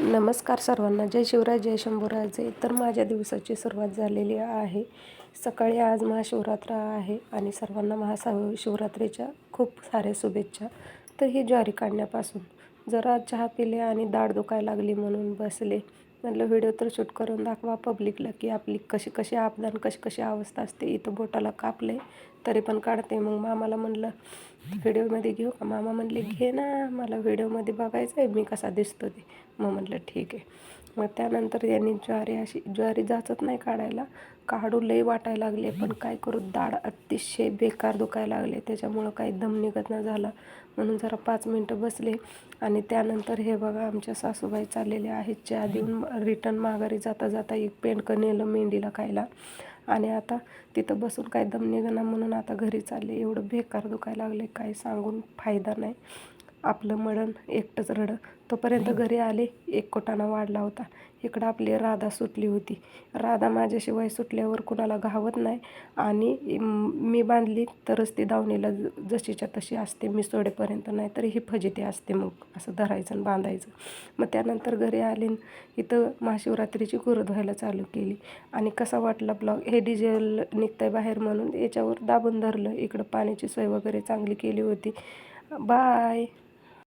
नमस्कार सर्वांना. जय शिवराय जय शंभूराजे. तर माझ्या दिवसाची सुरुवात झालेली आहे. सकाळी आज महाशिवरात्र आहे आणि सर्वांना महासा शिवरात्रीच्या खूप साऱ्या शुभेच्छा. तर ही ज्वारी काढण्यापासून. जरा चहा पिले आणि दाढ दुखायला लागली म्हणून बसले. म्हटलं व्हिडिओ तर शूट करून दाखवा पब्लिकला की आपली कशी कशी आपदान कशी कशी अवस्था असते. इथं बोटाला कापले तरी पण काढते. मग मामाला म्हणलं व्हिडिओमध्ये घेऊ का? मामा म्हणले घे ना मला व्हिडिओमध्ये बघायचं आहे मी कसा दिसतो ते. मग म्हटलं ठीक आहे. मग त्यानंतर यांनी ज्वारी अशी ज्वारी जाचत नाही काढायला. काढू लई वाटायला लागले पण काय करू? दाढ अतिशय बेकार दुखायला लागले. त्याच्यामुळं काही दम निघत नाही झाला. म्हणून जरा पाच मिनटं बसले. आणि त्यानंतर हे बघा आमच्या सासूबाई चाललेले आहेत. चहा देऊन रिटर्न माघारी जाता जाता एक पेंडकं नेलं मेंढीला खायला. आणि आता तिथं बसून काय दम निघणार म्हणून आता घरी चालले. एवढं बेकार दुखायला लागले काय सांगून फायदा नाही. आपलं मळण एकटंच रडं तोपर्यंत घरी आले एक कोटाणा वाढला होता. इकडं आपली राधा सुटली होती. राधा माझ्याशिवाय सुटल्यावर कुणाला घावत नाही आणि म- बांधली तरच ती दावणीला जशीच्या तशी असते मी सोडेपर्यंत नाही तर ही फजिती असते मग असं धरायचं आणि बांधायचं. मग त्यानंतर घरी आले इथं महाशिवरात्रीची गुरं धुवायला चालू केली. आणि कसा वाटला ब्लॉग? हे डिझेल निघतंय बाहेर म्हणून याच्यावर दाबून धरलं. इकडं पाण्याची सोय वगैरे चांगली केली होती. बाय!